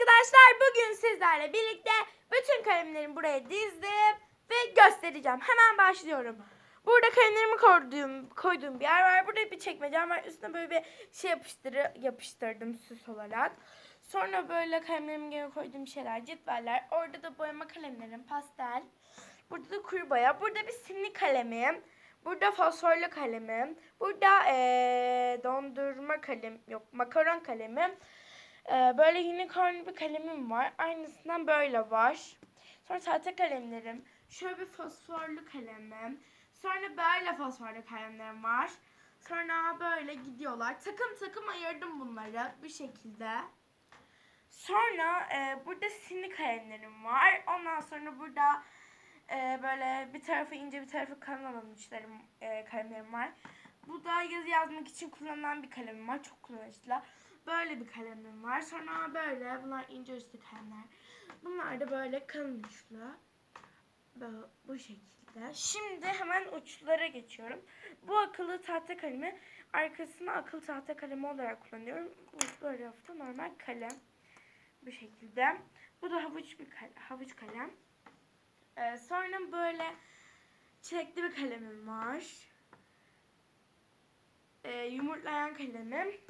arkadaşlar bugün sizlerle birlikte bütün kalemlerimi buraya dizdim ve göstereceğim. Hemen başlıyorum. Burada kalemlerimi koyduğum, koyduğum bir yer var. Burada bir çekmecem var. Üstüne böyle bir şey yapıştırı, yapıştırdım süs olarak. Sonra böyle kalemlerimi geri koyduğum şeyler, cetveller. Orada da boyama kalemlerim, pastel. Burada da kuru boya. Burada bir simli kalemim. Burada fosforlu kalemim. Burada eee, dondurma kalem, yok makaron kalemim. Ee, böyle unicorn bir kalemim var. Aynısından böyle var. Sonra tahta kalemlerim. Şöyle bir fosforlu kalemim. Sonra böyle fosforlu kalemlerim var. Sonra böyle gidiyorlar. Takım takım ayırdım bunları bu şekilde. Sonra e, burada sinli kalemlerim var. Ondan sonra burada e, böyle bir tarafı ince bir tarafı kalın olan uçlarım, e, kalemlerim var. Bu da yazı yazmak için kullanılan bir kalemim var. Çok kullanışlı. Böyle bir kalemim var. Sonra böyle bunlar ince üstü kalemler. Bunlar da böyle kalın uçlu. Böyle bu şekilde. Şimdi hemen uçlara geçiyorum. Bu akıllı tahta kalemi arkasına akıllı tahta kalemi olarak kullanıyorum. Bu böyle hafta normal kalem. Bu şekilde. Bu da havuç bir kal- havuç kalem. Ee, sonra böyle çilekli bir kalemim var. Ee, yumurtlayan kalemim.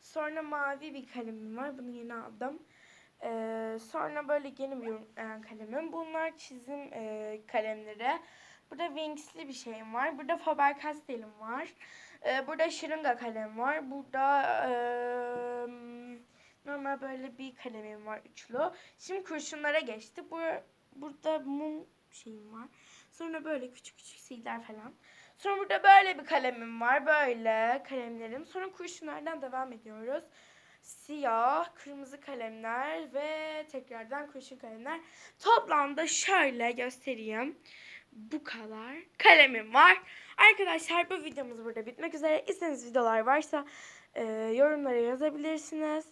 Sonra mavi bir kalemim var. Bunu yeni aldım. Ee, sonra böyle yeni bir yumurtlayan kalemim. Bunlar çizim e, kalemleri. Burada Wings'li bir şeyim var. Burada Faber-Castell'im var. Ee, burada şırınga kalem var. Burada e, normal böyle bir kalemim var üçlü. Şimdi kurşunlara geçti. Bu, burada mum şeyim var. Sonra böyle küçük küçük silgiler falan. Sonra burada böyle bir kalemim var. Böyle kalemlerim. Sonra kurşunlardan devam ediyoruz. Siyah, kırmızı kalemler ve tekrardan kurşun kalemler. Toplamda şöyle göstereyim. Bu kadar kalemim var. Arkadaşlar bu videomuz burada bitmek üzere. İstediğiniz videolar varsa e, yorumlara yazabilirsiniz.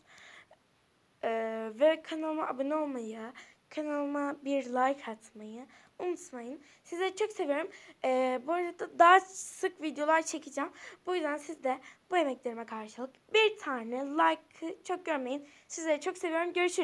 E, ve kanalıma abone olmayı, kanalıma bir like atmayı unutmayın. Sizleri çok seviyorum. Ee, bu arada daha sık videolar çekeceğim. Bu yüzden siz de bu emeklerime karşılık bir tane like çok görmeyin. Sizleri çok seviyorum. Görüşürüz.